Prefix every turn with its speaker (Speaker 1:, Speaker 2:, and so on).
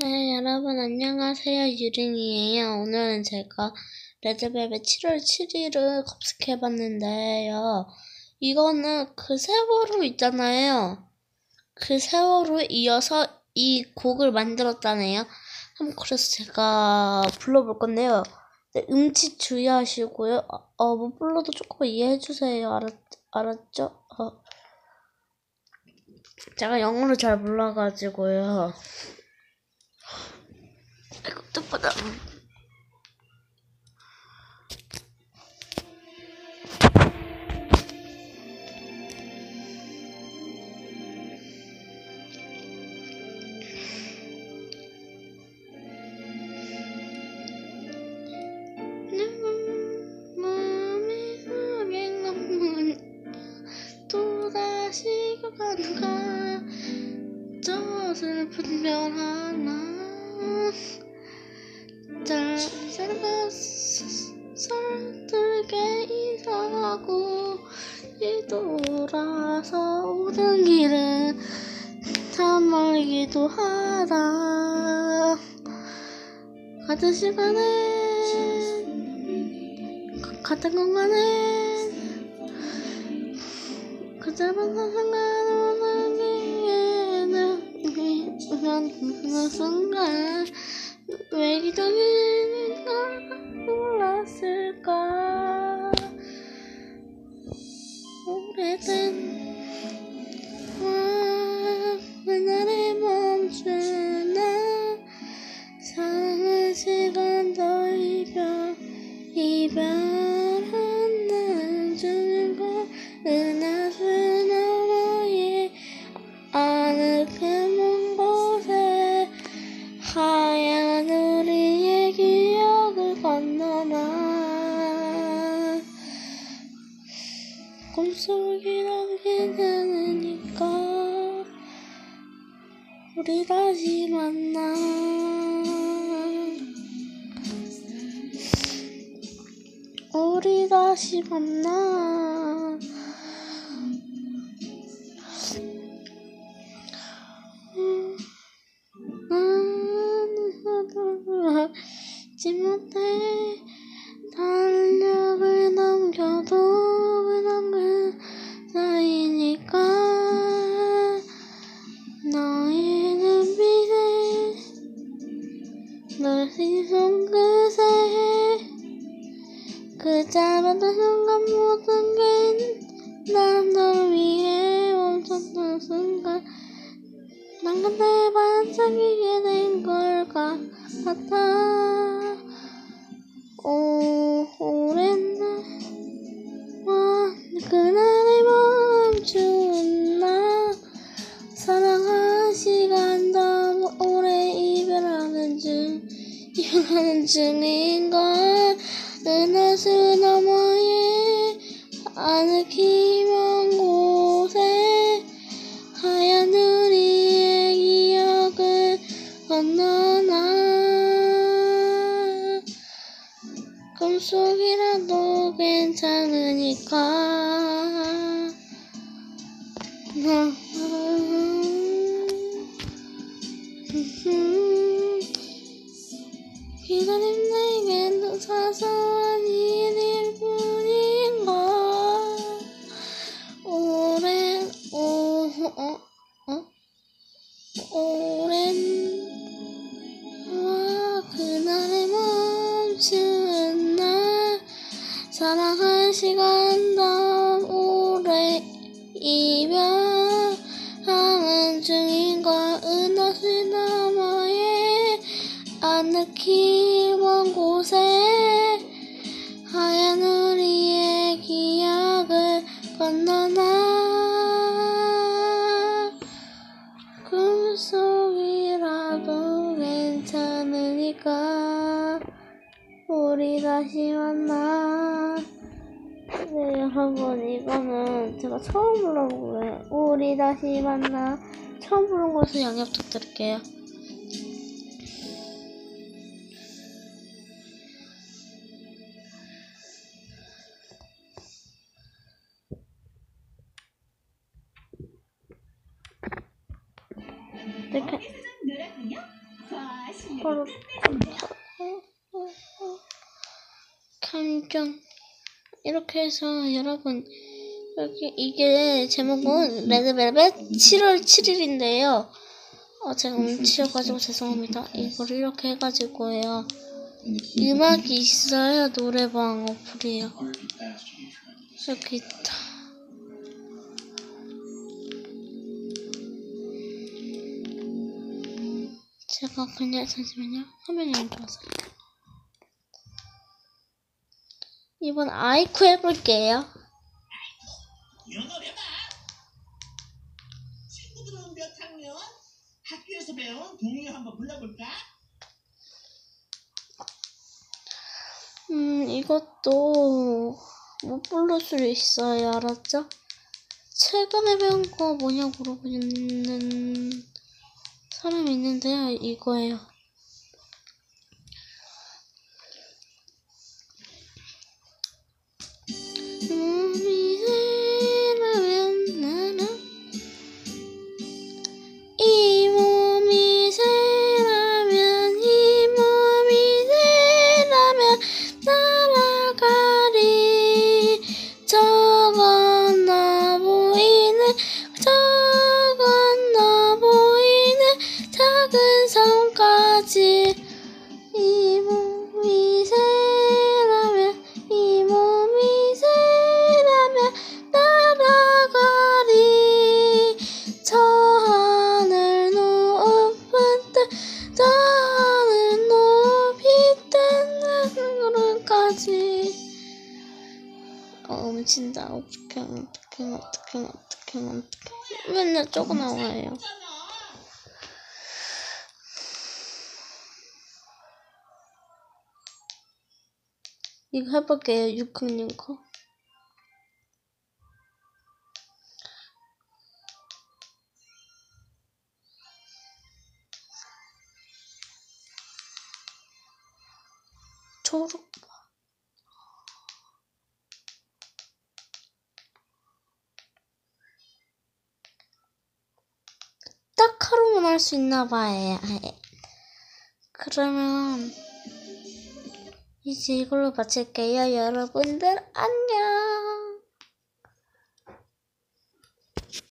Speaker 1: 네, 여러분 안녕하세요. 유린이에요. 오늘은 제가 레드벨벳 7월 7일을 검색해봤는데요. 이거는 그 세월호 있잖아요. 그 세월호에 이어서 이 곡을 만들었다네요. 한번 그래서 제가 불러볼 건데요. 네, 음치 주의하시고요. 어, 어, 못 불러도 조금 이해해주세요. 알았, 알았죠? 어. 제가 영어를 잘 몰라가지고요. 또다시 가는가? 저 슬픈 별 하나 짤짤가 설들게 이사하고 뒤돌아서 오는 길은 참 멀기도 하다. 같은 시간에 같은 공간에 그 짧은 순간 오는 길에는 그 순간. 왜 기다리 우리 다시 만나. 우리 다시 만나 게난널 위해 멈췄던 순간 난 그때 반짝이게 된걸 같아 오, 오랜 날 와, 그날의 멈춘 나 사랑한 시간 너무 오래 이별하는 중 이별하는 중인걸. 은하수 너머에 아늑히 꿈속이라도 괜찮으니까. 기다림 내겐 또 사소한 사랑한 시간 너무 오래 이별하는 중인걸 은하수 너머에 아늑히 먼 곳에 하얀 우리의 기억을 건너나 우리 다시 만나? 네 여러분 이거는 제가 처음 불러본 거예요. 우리 다시 만나? 처음 부른 것을 양해 부탁드릴게요. 이렇게
Speaker 2: 노랗군요. 자,
Speaker 1: 바로 감정 이렇게 해서 여러분 여기 이게 제목은 레드벨벳 7월 7일인데요. 어, 제가 훔치여가지고 죄송합니다. 이걸 이렇게 해가지고요. 음악이 있어요. 노래방 어플이요. 여기 있다. 제가 그냥 잠시만요. 화면이 안 좋아서. 이번 아이쿠 해볼게요.
Speaker 2: 친구들은 몇 학년? 학교에서 배운 동요 한번 불러볼까?
Speaker 1: 음, 이것도 못 부를 수 있어요. 알았죠? 최근에 배운 거 뭐냐고 물어보는 사람이 있는데요. 이거예요. Movie 어 훔친다. 어떡해 어떡해 어떡해 어떡해 어떡해 맨날 쪼고 나와요. 이거 해볼게요 6학년 거. 초록 딱 하루만 할수 있나 봐요. 그러면 이제 이걸로 마칠게요. 여러분들 안녕.